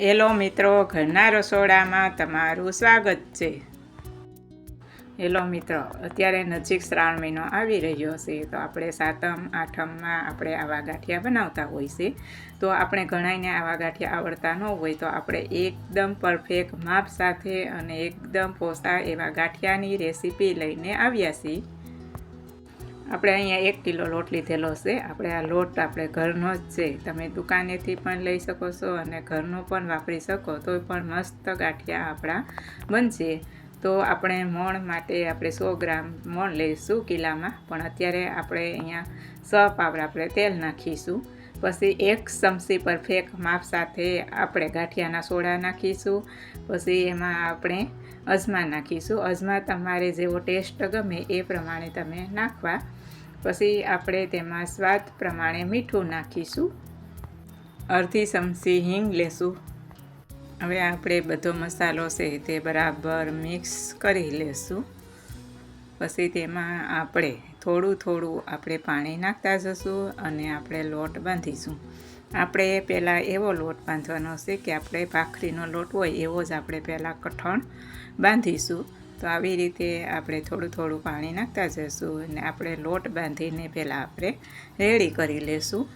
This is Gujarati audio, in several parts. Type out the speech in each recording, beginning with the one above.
હેલો મિત્રો, ઘરના રસોડામાં તમારું સ્વાગત છે. હેલો મિત્રો, અત્યારે નજીક શ્રાવણ મહિનો આવી રહ્યો છે, તો આપણે સાતમ, આઠમમાં આપણે આવા ગાંઠિયા બનાવતા હોય છે. તો આપણે ઘણાઈને આવા ગાંઠિયા આવડતા ન હોય, તો આપણે એકદમ પરફેક્ટ માપ સાથે અને એકદમ પોસા એવા ગાંઠિયાની રેસીપી લઈને આવ્યા છીએ. આપણે અહીંયા એક કિલો લોટ લીધેલો છે. આપણે આ લોટ આપણે ઘરનો જ છે. તમે દુકાનેથી પણ લઈ શકો છો અને ઘરનો પણ વાપરી શકો તો પણ મસ્ત ગાંઠિયા આપણા બનશે. તો આપણે મોણ માટે આપણે સો ગ્રામ મોણ લઈશું કિલામાં, પણ અત્યારે આપણે અહીંયા સો પાવર આપણે તેલ નાખીશું. પછી એક ચમચી પરફેક્ટ માપ સાથે આપણે ગાંઠિયાના સોડા નાખીશું. પછી એમાં આપણે અજમા નાખીશું. અજમા તમારે જેવો ટેસ્ટ ગમે એ પ્રમાણે તમે નાખવા. પછી આપણે તેમાં સ્વાદ પ્રમાણે મીઠું નાખીશું. અડધી ચમચી હિંગ લેશું. હવે આપણે બધો મસાલો છે તે બરાબર મિક્સ કરી લેશું. પછી તેમાં આપણે થોડું થોડું આપણે પાણી નાખતા જશું અને આપણે લોટ બાંધીશું. આપણે પહેલાં એવો લોટ બાંધવાનો છે કે આપણે ભાખરીનો લોટ હોય એવો જ આપણે પહેલાં કઠણ બાંધીશું. તો આવી રીતે આપણે થોડું થોડું પાણી નાખતા જઈશું અને આપણે લોટ બાંધીને પહેલાં આપણે રેડી કરી લેશું.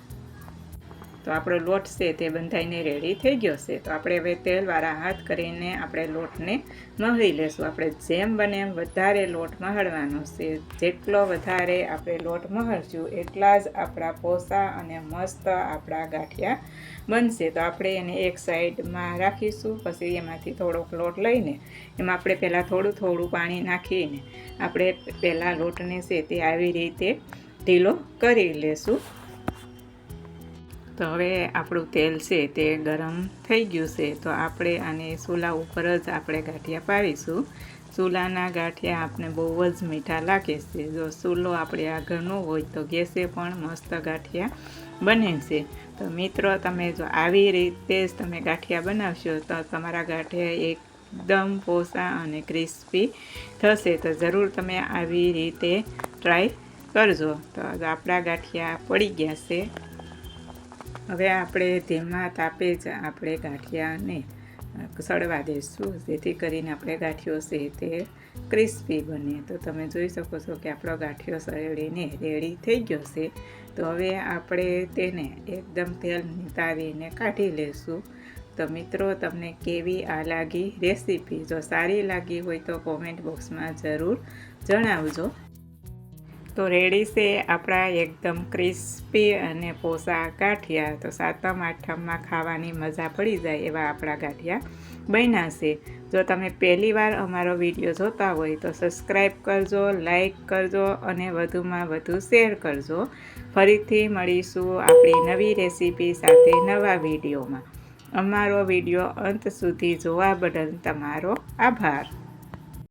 તો આપણો લોટ છે તે બંધાઈને રેડી થઈ ગયો છે. તો આપણે હવે તેલવાળા હાથ કરીને આપણે લોટને મહળી લેશું. આપણે જેમ બને એમ વધારે લોટ મહળવાનો છે. જેટલો વધારે આપણે લોટ મહળશું, એટલા જ આપણા પોસા અને મસ્ત આપણા ગાંઠિયા બનશે. તો આપણે એને એક સાઈડમાં રાખીશું, પછી એમાંથી થોડોક લોટ લઈને એમાં આપણે પહેલાં થોડું થોડું પાણી નાખીને આપણે પહેલાં લોટને છે તે આવી રીતે ઢીલો કરી લેશું. તો હવે આપણું તેલ છે તે ગરમ થઈ ગયું છે. તો આપણે આને ચૂલા ઉપર જ આપણે ગાંઠિયા પાડીશું. ચૂલાના ગાંઠિયા આપણે બહુ જ મીઠા લાગે છે. જો ચૂલો આપણે આગળનો હોય તો ગેસે પણ મસ્ત ગાંઠિયા બને છે. તો મિત્રો, તમે જો આવી રીતે જ તમે ગાંઠિયા બનાવશો તો તમારા ગાંઠિયા એકદમ પોસા અને ક્રિસ્પી થશે. તો જરૂર તમે આવી રીતે ટ્રાય કરજો. તો આપણા ગાંઠિયા પડી ગયા છે. હવે આપણે ધીમા તાપે જ આપણે ગાંઠિયાને સળવા દઈશું. જેથી કરીને આપણે ગાંઠિયો છે તે ક્રિસ્પી બને. તો તમે જોઈ શકો છો કે આપણો ગાંઠિયો સળીને રેડી થઈ ગયો છે. તો હવે આપણે તેને એકદમ તેલ નિતારીને કાઢી લઈશું. તો મિત્રો, તમને કેવી આ લાગી રેસીપી? જો સારી લાગી હોય તો કોમેન્ટ બોક્સમાં જરૂર જણાવજો. તો રેડી છે આપણા એકદમ ક્રિસ્પી અને પોસા ગાંઠિયા. તો સાતમ, આઠમમાં ખાવાની મજા પડી જાય એવા આપણા ગાંઠિયા બન્યા છે. જો તમે પહેલી વાર અમારો વીડિયો જોતા હોય તો સબસ્ક્રાઈબ કરજો લાઈક કરજો અને વધુમાં વધુ શેર કરજો. ફરીથી મળીશું આપણી નવી રેસીપી સાથે નવા વિડીયોમાં. અમારો વીડિયો અંત સુધી જોવા બદલ તમારો આભાર.